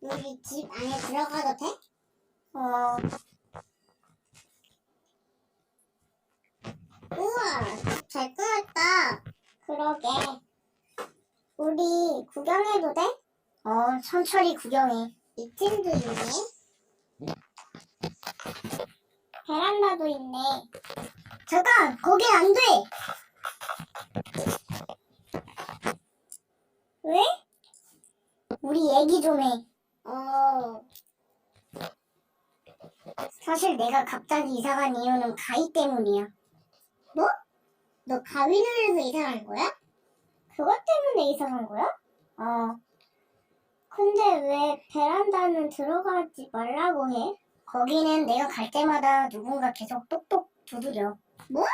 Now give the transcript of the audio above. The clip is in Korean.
우리 집 안에 들어가도 돼? 어, 우와, 잘 꾸몄다. 그러게. 우리 구경해도 돼? 어, 천천히 구경해. 2층도 있네. 베란다도 있네. 잠깐! 거긴 안 돼! 왜? 우리 얘기 좀 해. 어, 사실 내가 갑자기 이사 간 이유는 가위 때문이야. 너 가위 눌려서 이사 간 거야? 그것 때문에 이사 간 거야? 어. 근데 왜 베란다는 들어가지 말라고 해? 거기는 내가 갈 때마다 누군가 계속 똑똑 두드려. 뭐?